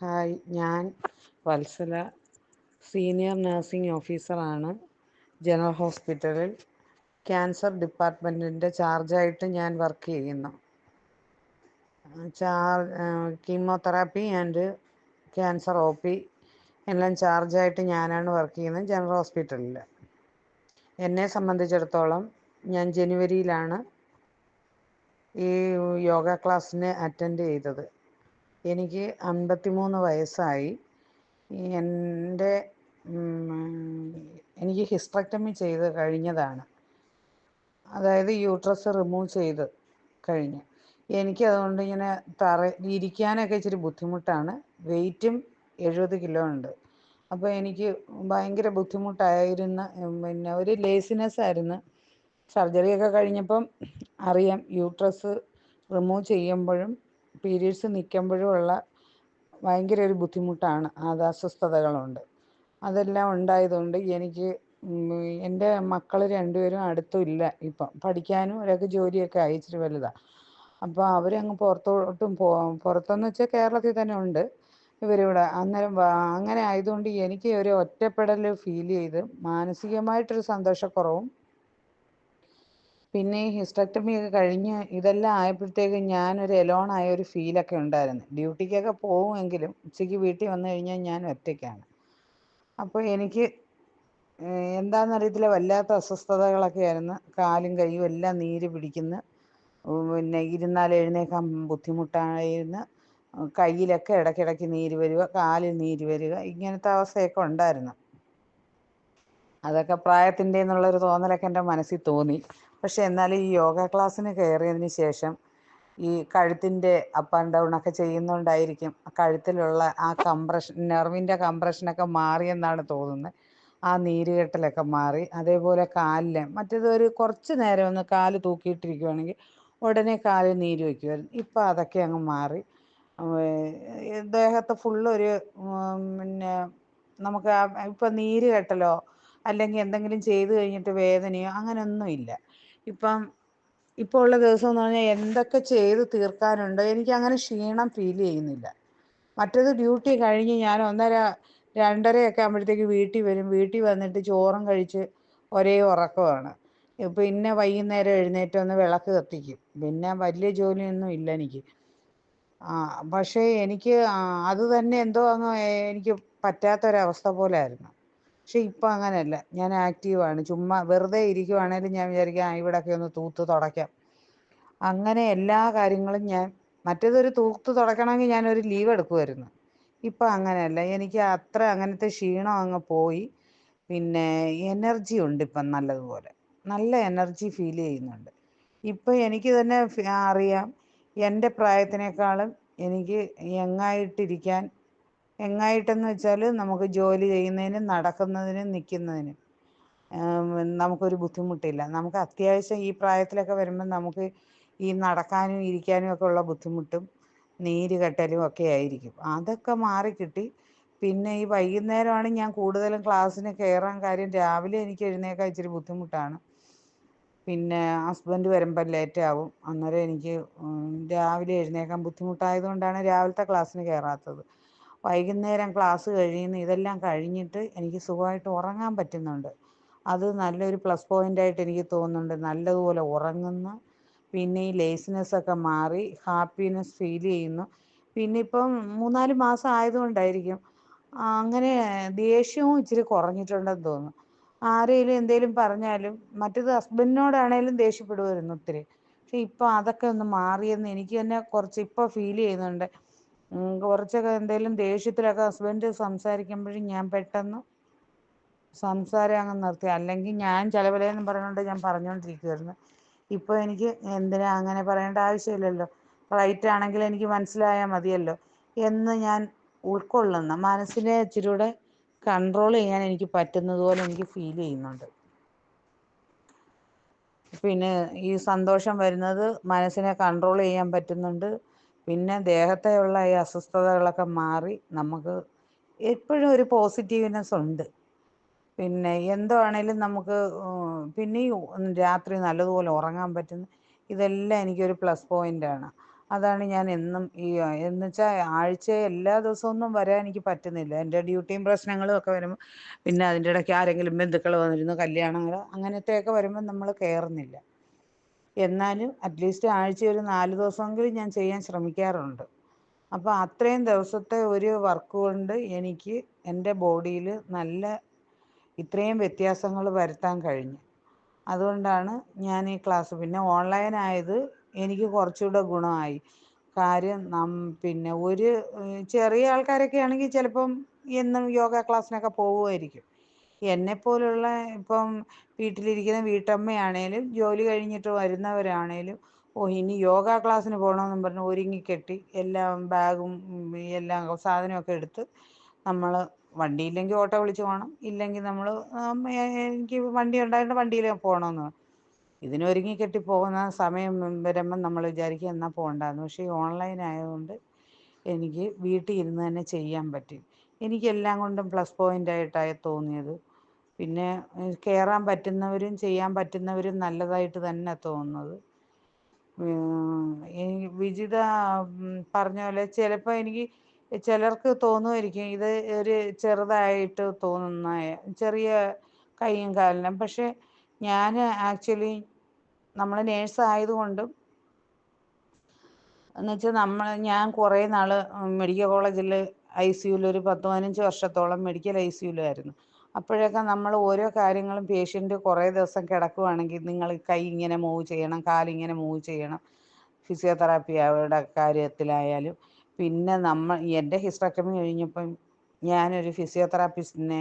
Hi. ഞാൻ Vatsala senior nursing ഓഫീസറാണ്. General ഹോസ്പിറ്റലിൽ ക്യാൻസർ ഡിപ്പാർട്ട്മെന്റിന്റെ ചാർജായിട്ട് ഞാൻ വർക്ക് ചെയ്യുന്നു. ചാർ chemotherapy and cancer O P എല്ലാം ചാർജായിട്ട് ഞാനാണ് വർക്ക് ചെയ്യുന്നത് ജനറൽ ഹോസ്പിറ്റലിൽ. എന്നെ സംബന്ധിച്ചിടത്തോളം ഞാൻ ജനുവരിയിലാണ് ഈ യോഗ ക്ലാസ്സിന് അറ്റൻഡ് ചെയ്തത്. എനിക്ക് അൻപത്തിമൂന്ന് വയസ്സായി. എന്റെ എനിക്ക് ഹിസ്ട്രക്ടമി ചെയ്ത് കഴിഞ്ഞതാണ്. അതായത് യൂട്രസ് റിമൂവ് ചെയ്ത് കഴിഞ്ഞു. എനിക്ക് അതുകൊണ്ട് ഇങ്ങനെ തറ ഇരിക്കാനൊക്കെ ഇച്ചിരി ബുദ്ധിമുട്ടാണ്. വെയിറ്റും എഴുപത് കിലോ ഉണ്ട്. അപ്പോൾ എനിക്ക് ഭയങ്കര ബുദ്ധിമുട്ടായിരുന്ന. പിന്നെ ഒരു ലേസിനെസ് ആയിരുന്നു. സർജറിയൊക്കെ കഴിഞ്ഞപ്പം അറിയാം യൂട്രസ് റിമൂവ് ചെയ്യുമ്പോഴും പീരീഡ്സ് നിൽക്കുമ്പോഴും ഉള്ള ഭയങ്കര ഒരു ബുദ്ധിമുട്ടാണ്. അത് അസ്വസ്ഥതകളുണ്ട്. അതെല്ലാം ഉണ്ടായതുകൊണ്ട് എനിക്ക് എന്റെ മക്കൾ രണ്ടുപേരും അടുത്തും ഇല്ല ഇപ്പം. പഠിക്കാനും ഒരാൾക്ക് ജോലിയൊക്കെ ഇച്ചിരി വലുതാണ് അപ്പോൾ അവരങ്ങ് പുറത്തോട്ടും പോ പുറത്തെന്ന് വെച്ചാൽ കേരളത്തിൽ തന്നെ ഉണ്ട് ഇവരിവിടെ. അന്നേരം അങ്ങനെ ആയതുകൊണ്ട് എനിക്ക് ഒരു ഒറ്റപ്പെടൽ ഫീൽ ചെയ്ത് മാനസികമായിട്ടൊരു സന്തോഷക്കുറവും പിന്നെ ഈ ഹിസ്റ്റക്ടമി ഒക്കെ കഴിഞ്ഞ് ഇതെല്ലാം ആയപ്പോഴത്തേക്കും ഞാനൊരു എലോൺ ആയ ഒരു ഫീലൊക്കെ ഉണ്ടായിരുന്നു. ഡ്യൂട്ടിക്കൊക്കെ പോകുമെങ്കിലും ഉച്ചയ്ക്ക് വീട്ടിൽ വന്നു കഴിഞ്ഞാൽ ഞാൻ ഒറ്റയ്ക്കാണ്. അപ്പോൾ എനിക്ക് എന്താണെന്നറിയത്തില്ല വല്ലാത്ത അസ്വസ്ഥതകളൊക്കെ ആയിരുന്നു കാലും കൈയും എല്ലാം നീര് പിടിക്കുന്ന പിന്നെ ഇരുന്നാൽ എഴുന്നേക്കാൻ ബുദ്ധിമുട്ടായിരുന്നു. കയ്യിലൊക്കെ ഇടയ്ക്കിടയ്ക്ക് നീര് വരിക കാലിൽ നീര് വരിക ഇങ്ങനത്തെ അവസ്ഥയൊക്കെ ഉണ്ടായിരുന്നു. അതൊക്കെ പ്രായത്തിന്റെ എന്നുള്ളൊരു തോന്നലൊക്കെ എന്റെ മനസ്സിൽ തോന്നി. പക്ഷെ എന്നാൽ ഈ യോഗ ക്ലാസ്സിന് കയറിയതിന് ശേഷം ഈ കഴുത്തിന്റെ അപ്പ് ആൻഡ് ഡൗൺ ഒക്കെ ചെയ്യുന്നതുകൊണ്ടായിരിക്കും കഴുത്തിലുള്ള ആ കംപ്രഷൻ നെർവിന്റെ കംപ്രഷനൊക്കെ മാറിയെന്നാണ് തോന്നുന്നത് ആ നീരുകെട്ടലൊക്കെ മാറി അതേപോലെ കാലിൽ മറ്റേത് ഒരു കുറച്ച് നേരം ഒന്ന് കാൽ തൂക്കിയിട്ടിരിക്കുവാണെങ്കിൽ ഉടനെ കാൽ നീര് വയ്ക്കുമായിരുന്നു ഇപ്പം അതൊക്കെ അങ്ങ് മാറി. ദേഹത്ത് ഫുള്ളൊരു പിന്നെ നമുക്ക് ഇപ്പം നീര് കെട്ടലോ അല്ലെങ്കിൽ എന്തെങ്കിലും ചെയ്തു കഴിഞ്ഞിട്ട് വേദനയോ അങ്ങനെയൊന്നും ഇല്ല ഇപ്പം ഇപ്പോൾ ഉള്ള ദിവസം എന്ന് പറഞ്ഞാൽ എന്തൊക്കെ ചെയ്ത് തീർക്കാനുണ്ട്? എനിക്ക് അങ്ങനെ ക്ഷീണം ഫീൽ ചെയ്യുന്നില്ല. മറ്റേത് ഡ്യൂട്ടി കഴിഞ്ഞ് ഞാൻ ഒന്നര രണ്ടരയൊക്കെ ആകുമ്പോഴത്തേക്ക് വീട്ടിൽ വരും. വീട്ടിൽ വന്നിട്ട് ചോറും കഴിച്ച് ഒരേ ഉറക്കമാണ് പിന്നെ വൈകുന്നേരം എഴുന്നേറ്റ് ഒന്ന് വിളക്ക് കത്തിക്കും. പിന്നെ വലിയ ജോലിയൊന്നും ഇല്ല എനിക്ക്. ആ പക്ഷേ എനിക്ക് അത് തന്നെ എന്തോ അങ്ങ് എനിക്ക് പറ്റാത്തൊരവസ്ഥ പോലായിരുന്നു. പക്ഷെ ഇപ്പം അങ്ങനെയല്ല. ഞാൻ ആക്റ്റീവാണ്. ചുമ്മാ വെറുതെ ഇരിക്കുവാണേലും ഞാൻ വിചാരിക്കും ഇവിടെയൊക്കെ ഒന്ന് തൂത്ത് തുടയ്ക്കാം. അങ്ങനെ എല്ലാ കാര്യങ്ങളും ഞാൻ മറ്റേതൊരു തൂത്ത് തുടയ്ക്കണമെങ്കിൽ ഞാനൊരു ലീവ് എടുക്കുമായിരുന്നു ഇപ്പം അങ്ങനെയല്ല. എനിക്ക് അത്ര അങ്ങനത്തെ ക്ഷീണം അങ്ങ് പോയി. പിന്നെ എനർജി ഉണ്ട് ഇപ്പം നല്ലതുപോലെ. നല്ല എനർജി ഫീൽ ചെയ്യുന്നുണ്ട്. ഇപ്പം എനിക്ക് തന്നെ അറിയാം. എന്റെ പ്രായത്തിനേക്കാളും എനിക്ക് യങ്ങായിട്ടിരിക്കാൻ യങ്ങായിട്ടെന്ന് വെച്ചാൽ നമുക്ക് ജോലി ചെയ്യുന്നതിനും നടക്കുന്നതിനും നിൽക്കുന്നതിനും നമുക്കൊരു ബുദ്ധിമുട്ടില്ല. നമുക്ക് അത്യാവശ്യം ഈ പ്രായത്തിലൊക്കെ വരുമ്പോൾ നമുക്ക് ഈ നടക്കാനും ഇരിക്കാനും ഒക്കെ ഉള്ള ബുദ്ധിമുട്ടും നീര് കെട്ടലും ഒക്കെ ആയിരിക്കും. അതൊക്കെ മാറിക്കിട്ടി പിന്നെ ഈ വൈകുന്നേരമാണ് ഞാൻ കൂടുതലും ക്ലാസ്സിന് കയറാൻ കാര്യം രാവിലെ എനിക്ക് എഴുന്നേക്കാൻ ഇച്ചിരി ബുദ്ധിമുട്ടാണ്. പിന്നെ ഹസ്ബൻഡ് വരുമ്പോൾ ലേറ്റ് ആവും. അന്നേരം എനിക്ക് രാവിലെ എഴുന്നേക്കാൻ ബുദ്ധിമുട്ടായതുകൊണ്ടാണ് രാവിലത്തെ ക്ലാസ്സിന് കയറാത്തത് വൈകുന്നേരം ക്ലാസ് കഴിയുന്ന ഇതെല്ലാം കഴിഞ്ഞിട്ട് എനിക്ക് സുഖമായിട്ട് ഉറങ്ങാൻ പറ്റുന്നുണ്ട്. അത് നല്ലൊരു പ്ലസ് പോയിന്റായിട്ട് എനിക്ക് തോന്നുന്നുണ്ട്. നല്ലതുപോലെ ഉറങ്ങുന്നു. പിന്നെ ഈ ലേസിനെസ് ഒക്കെ മാറി ഹാപ്പിനെസ് ഫീൽ ചെയ്യുന്നു. പിന്നെ ഇപ്പം മൂന്നാൽ മാസം ആയതുകൊണ്ടായിരിക്കും അങ്ങനെ ദേഷ്യവും ഇച്ചിരി കുറഞ്ഞിട്ടുണ്ടെന്ന് തോന്നുന്നു. ആരെങ്കിലും എന്തെങ്കിലും പറഞ്ഞാലും മറ്റേത് ഹസ്ബൻഡിനോടാണേലും ദേഷ്യപ്പെടുമായിരുന്നു ഒത്തിരി. പക്ഷെ ഇപ്പം അതൊക്കെ ഒന്ന് മാറിയെന്ന് എനിക്ക് തന്നെ കുറച്ച് ഇപ്പോൾ ഫീൽ ചെയ്യുന്നുണ്ട്. കുറച്ചൊക്കെ എന്തെങ്കിലും ദേഷ്യത്തിലൊക്കെ ഹസ്ബൻഡ് സംസാരിക്കുമ്പോഴും ഞാൻ പെട്ടെന്ന് സംസാരം അങ്ങ് നിർത്തി. അല്ലെങ്കിൽ ഞാൻ ചിലവിലേന്നും പറഞ്ഞുകൊണ്ട് ഞാൻ പറഞ്ഞുകൊണ്ടിരിക്കുമായിരുന്നു ഇപ്പൊ എനിക്ക് എന്തിനാ അങ്ങനെ പറയേണ്ട ആവശ്യമില്ലല്ലോ. റൈറ്റ് ആണെങ്കിൽ എനിക്ക് മനസ്സിലായാൽ മതിയല്ലോ. എന്ന് ഞാൻ ഉൾക്കൊള്ളുന്ന മനസ്സിനെ ഇച്ചിരൂടെ കൺട്രോൾ ചെയ്യാൻ എനിക്ക് പറ്റുന്നത് പോലെ എനിക്ക് ഫീൽ ചെയ്യുന്നുണ്ട്. പിന്നെ ഈ സന്തോഷം വരുന്നത് മനസ്സിനെ കൺട്രോൾ ചെയ്യാൻ പറ്റുന്നുണ്ട്. പിന്നെ ദേഹത്തെ ഉള്ള ഈ അസ്വസ്ഥതകളൊക്കെ മാറി നമുക്ക് എപ്പോഴും ഒരു പോസിറ്റീവ്നെസ് ഉണ്ട്. പിന്നെ എന്തോ ആണെങ്കിലും നമുക്ക് പിന്നെയും രാത്രി നല്ലതുപോലെ ഉറങ്ങാൻ പറ്റുന്ന ഇതെല്ലാം എനിക്കൊരു പ്ലസ് പോയിന്റാണ് അതാണ് ഞാൻ എന്നും ഈ എന്ന് വെച്ചാൽ ആഴ്ച എല്ലാ ദിവസമൊന്നും വരാൻ എനിക്ക് പറ്റുന്നില്ല. എന്റെ ഡ്യൂട്ടിയും പ്രശ്നങ്ങളും ഒക്കെ വരുമ്പോൾ പിന്നെ അതിന്റെ ഇടയ്ക്ക് ആരെങ്കിലും ബന്ധുക്കൾ വന്നിരുന്നു കല്യാണങ്ങൾ അങ്ങനത്തെയൊക്കെ വരുമ്പോൾ നമ്മൾ കയറുന്നില്ല. എന്നാലും അറ്റ്ലീസ്റ്റ് ആഴ്ചയിൽ ഒരു നാല് ദിവസമെങ്കിലും ഞാൻ ചെയ്യാൻ ശ്രമിക്കാറുണ്ട്. അപ്പോൾ അത്രയും ദിവസത്തെ ഒരു വർക്ക് കൊണ്ട് എനിക്ക് എന്റെ ബോഡിയിൽ നല്ല ഇത്രയും വ്യത്യാസങ്ങൾ വരുത്താൻ കഴിഞ്ഞു. അതുകൊണ്ടാണ് ഞാൻ ഈ ക്ലാസ് പിന്നെ ഓൺലൈൻ ആയത് എനിക്ക് കുറച്ചുകൂടെ ഗുണമായി. കാര്യം നം പിന്നെ ഒരു ചെറിയ ആൾക്കാരൊക്കെ ആണെങ്കിൽ ചിലപ്പം എന്നും യോഗ ക്ലാസ്സിനൊക്കെ പോകുമായിരിക്കും എന്നെപ്പോലുള്ള ഇപ്പം വീട്ടിലിരിക്കുന്ന വീട്ടമ്മയാണേലും ജോലി കഴിഞ്ഞിട്ട് വരുന്നവരാണേലും ഓ ഇനി യോഗ ക്ലാസ്സിന് പോകണമെന്നും പറഞ്ഞ് ഒരുങ്ങിക്കെട്ടി എല്ലാം ബാഗും എല്ലാം സാധനമൊക്കെ എടുത്ത് നമ്മൾ വണ്ടിയില്ലെങ്കിൽ ഓട്ടോ വിളിച്ച് പോകണം ഇല്ലെങ്കിൽ നമ്മൾ എനിക്ക് വണ്ടി ഉണ്ടായതുകൊണ്ട് വണ്ടിയിൽ പോകണമെന്ന് ഇതിന് ഒരുങ്ങിക്കെട്ടി പോകുന്ന സമയം വരുമ്പം നമ്മൾ വിചാരിക്കും എന്നാൽ പോകണ്ടാന്ന് പക്ഷേ ഈ ഓൺലൈൻ ആയതുകൊണ്ട് എനിക്ക് വീട്ടിൽ ഇരുന്ന് തന്നെ ചെയ്യാൻ പറ്റും. എനിക്കെല്ലാം കൊണ്ടും പ്ലസ് പോയിന്റ് ആയിട്ടാണ് തോന്നിയത്. പിന്നെ കയറാൻ പറ്റുന്നവരും ചെയ്യാൻ പറ്റുന്നവരും നല്ലതായിട്ട് തന്നെ തോന്നുന്നത്. വിജിത പറഞ്ഞ പോലെ ചിലപ്പോൾ എനിക്ക് ചിലർക്ക് തോന്നുമായിരിക്കും ഇത് ഒരു ചെറുതായിട്ട് തോന്നുന്ന ചെറിയ കൈയും കാലിനും. പക്ഷെ ഞാൻ ആക്ച്വലി നമ്മൾ നേഴ്സ് ആയതുകൊണ്ടും എന്ന് വെച്ചാൽ നമ്മൾ ഞാൻ കുറേ നാൾ മെഡിക്കൽ കോളേജിൽ ഐ സി യുവിൽ ഒരു പത്ത് പതിനഞ്ച് വർഷത്തോളം മെഡിക്കൽ ഐ സി യുവിലായിരുന്നു അപ്പോഴൊക്കെ നമ്മൾ ഓരോ കാര്യങ്ങളും പേഷ്യന്റ് കുറേ ദിവസം കിടക്കുവാണെങ്കിൽ നിങ്ങൾ കൈ ഇങ്ങനെ മൂവ് ചെയ്യണം കാലിങ്ങനെ മൂവ് ചെയ്യണം. ഫിസിയോതെറാപ്പിയുടെ കാര്യത്തിലായാലും. പിന്നെ നമ്മൾ എന്റെ ഹിസ്റ്റക്കമി കഴിഞ്ഞപ്പം ഞാനൊരു ഫിസിയോതെറാപ്പിസ്റ്റിനെ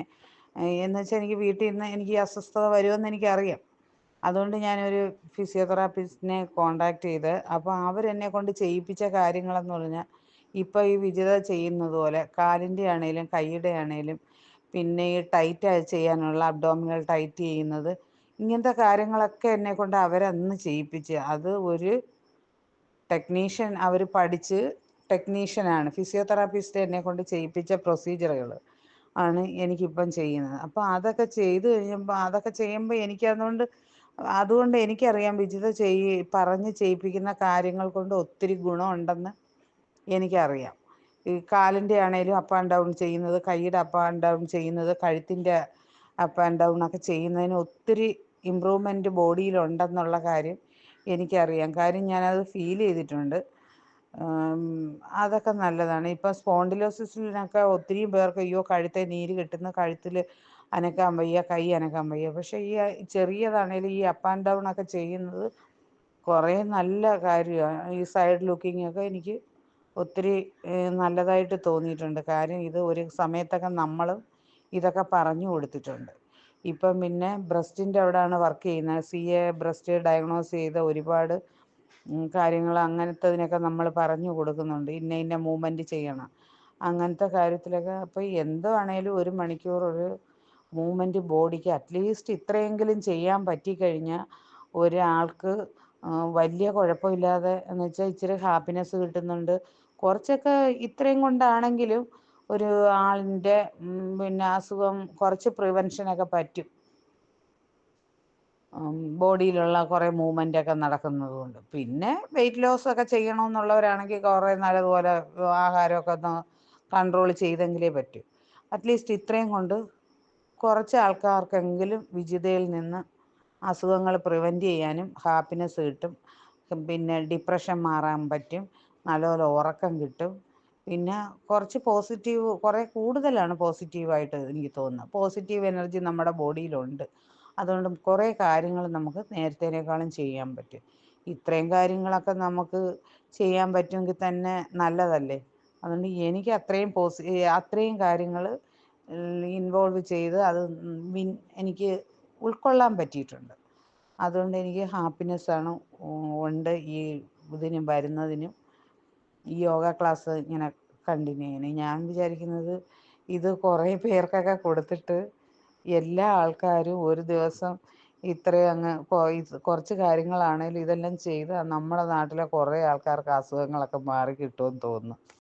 എന്ന് വെച്ചാൽ എനിക്ക് വീട്ടിൽ നിന്ന് എനിക്ക് അസ്വസ്ഥത വരുമെന്ന് എനിക്കറിയാം. അതുകൊണ്ട് ഞാനൊരു ഫിസിയോതെറാപ്പിസ്റ്റിനെ കോണ്ടാക്ട് ചെയ്ത് അപ്പോൾ അവരെന്നെ കൊണ്ട് ചെയ്യിപ്പിച്ച കാര്യങ്ങളെന്ന് പറഞ്ഞാൽ ഇപ്പോൾ ഈ വിജിത ചെയ്യുന്നത് പോലെ കാലിന്റെ ആണേലും കൈയുടെ ആണേലും പിന്നെ ഈ ടൈറ്റ് ചെയ്യാനുള്ള അബ്ഡോമിനൽ ടൈറ്റ് ചെയ്യുന്നത് ഇങ്ങനത്തെ കാര്യങ്ങളൊക്കെ എന്നെ കൊണ്ട് അവരന്ന് ചെയ്യിപ്പിച്ച് അത് ഒരു ടെക്നീഷ്യൻ അവർ പഠിച്ച് ടെക്നീഷ്യനാണ് ഫിസിയോതെറാപ്പിസ്റ്റ് എന്നെ കൊണ്ട് ചെയ്യിപ്പിച്ച പ്രൊസീജിയറുകൾ ആണ് എനിക്കിപ്പം ചെയ്യുന്നത്. അപ്പോൾ അതൊക്കെ ചെയ്ത് കഴിയുമ്പോൾ അതൊക്കെ ചെയ്യുമ്പോൾ എനിക്ക് അതുകൊണ്ട് അതുകൊണ്ട് എനിക്കറിയാം വിജിത ചെയ് പറഞ്ഞ് ചെയ്യിപ്പിക്കുന്ന കാര്യങ്ങൾ കൊണ്ട് ഒത്തിരി ഗുണമുണ്ടെന്ന് എനിക്കറിയാം. ഈ കാലിന്റെ ആണേലും അപ്പ് ആൻഡ് ഡൗൺ ചെയ്യുന്നത് കൈയുടെ അപ്പ് ആൻഡ് ഡൗൺ ചെയ്യുന്നത് കഴുത്തിന്റെ അപ്പ് ആൻഡ് ഡൗൺ ഒക്കെ ചെയ്യുന്നതിന് ഒത്തിരി ഇമ്പ്രൂവ്മെന്റ് ബോഡിയിലുണ്ടെന്നുള്ള കാര്യം എനിക്കറിയാം. കാര്യം ഞാനത് ഫീൽ ചെയ്തിട്ടുണ്ട്. അതൊക്കെ നല്ലതാണ്. ഇപ്പം സ്പോണ്ടിലോസിസിനൊക്കെ ഒത്തിരി പേർക്ക് അയ്യോ കഴുത്തെ നീര് കെട്ടുന്ന കഴുത്തിൽ അനക്കാൻ വയ്യ കൈ അനക്കാൻ വയ്യ. പക്ഷേ ഈ ചെറിയതാണേലും ഈ അപ്പ് ആൻഡ് ഡൗൺ ഒക്കെ ചെയ്യുന്നത് കുറേ നല്ല കാര്യമാണ് ഈ സൈഡ് ലുക്കിംഗ് ഒക്കെ എനിക്ക് ഒത്തിരി നല്ലതായിട്ട് തോന്നിയിട്ടുണ്ട്. കാര്യം ഇത് ഒരു സമയത്തൊക്കെ നമ്മളും ഇതൊക്കെ പറഞ്ഞു കൊടുത്തിട്ടുണ്ട്. ഇപ്പം പിന്നെ ബ്രസ്റ്റിന്റെ അവിടെയാണ് വർക്ക് ചെയ്യുന്നത്. സി എ ബ്രസ്റ്റ് ഡയഗ്നോസ് ചെയ്ത ഒരുപാട് കാര്യങ്ങൾ അങ്ങനത്തതിനൊക്കെ നമ്മൾ പറഞ്ഞു കൊടുക്കുന്നുണ്ട്. ഇന്ന ഇന്ന മൂവ്മെന്റ് ചെയ്യണം. അങ്ങനത്തെ കാര്യത്തിലൊക്കെ അപ്പോൾ എന്താണേലും ഒരു മണിക്കൂർ ഒരു മൂവ്മെന്റ് ബോഡിക്ക് അറ്റ്ലീസ്റ്റ് ഇത്രയെങ്കിലും ചെയ്യാൻ പറ്റിക്കഴിഞ്ഞാൽ ഒരാൾക്ക് വലിയ കുഴപ്പമില്ലാതെ എന്ന് വെച്ചാൽ ഇച്ചിരി ഹാപ്പിനെസ് കിട്ടുന്നുണ്ട്. കുറച്ചൊക്കെ ഇത്രയും കൊണ്ടാണെങ്കിലും ഒരു ആളിന്റെ പിന്നെ അസുഖം കുറച്ച് പ്രിവെൻഷനൊക്കെ പറ്റും. ബോഡിയിലുള്ള കുറേ മൂവ്മെന്റ് ഒക്കെ നടക്കുന്നത് കൊണ്ട് പിന്നെ വെയിറ്റ് ലോസ് ഒക്കെ ചെയ്യണമെന്നുള്ളവരാണെങ്കിൽ കുറേ നല്ലതുപോലെ ആഹാരമൊക്കെ ഒന്ന് കൺട്രോൾ ചെയ്തെങ്കിലേ പറ്റൂ. അറ്റ്ലീസ്റ്റ് ഇത്രയും കൊണ്ട് കുറച്ച് ആൾക്കാർക്കെങ്കിലും വിജിതയിൽ നിന്ന് അസുഖങ്ങൾ പ്രിവെന്റ് ചെയ്യാനും ഹാപ്പിനെസ് കിട്ടും. പിന്നെ ഡിപ്രഷൻ മാറാൻ പറ്റും. നല്ലപോലെ ഉറക്കം കിട്ടും. പിന്നെ കുറച്ച് പോസിറ്റീവ് കുറേ കൂടുതലാണ് പോസിറ്റീവായിട്ട് എനിക്ക് തോന്നുന്നത്. പോസിറ്റീവ് എനർജി നമ്മുടെ ബോഡിയിലുണ്ട് അതുകൊണ്ട് കുറേ കാര്യങ്ങൾ നമുക്ക് നേരത്തേനേക്കാളും ചെയ്യാൻ പറ്റും. ഇത്രയും കാര്യങ്ങളൊക്കെ നമുക്ക് ചെയ്യാൻ പറ്റുമെങ്കിൽ തന്നെ നല്ലതല്ലേ? അതുകൊണ്ട് എനിക്ക് അത്രയും പോസി അത്രയും കാര്യങ്ങൾ ഇൻവോൾവ് ചെയ്ത് അത് വിൻ എനിക്ക് ഉൾക്കൊള്ളാൻ പറ്റിയിട്ടുണ്ട്. അതുകൊണ്ട് എനിക്ക് ഹാപ്പിനെസ്സാണ് ഉണ്ട് ഈ ഇതിനും വരുന്നതിനും. ഈ യോഗ ക്ലാസ് ഇങ്ങനെ കണ്ടിന്യൂ ചെയ്യണം ഞാൻ വിചാരിക്കുന്നത് ഇത് കുറേ പേർക്കൊക്കെ കൊടുത്തിട്ട് എല്ലാ ആൾക്കാരും ഒരു ദിവസം ഇത്രയും അങ്ങ് കുറച്ച് കാര്യങ്ങളാണേലും ഇതെല്ലാം ചെയ്താൽ നമ്മുടെ നാട്ടിലെ കുറേ ആൾക്കാർക്ക് അസുഖങ്ങളൊക്കെ മാറി കിട്ടുമെന്ന് തോന്നുന്നു.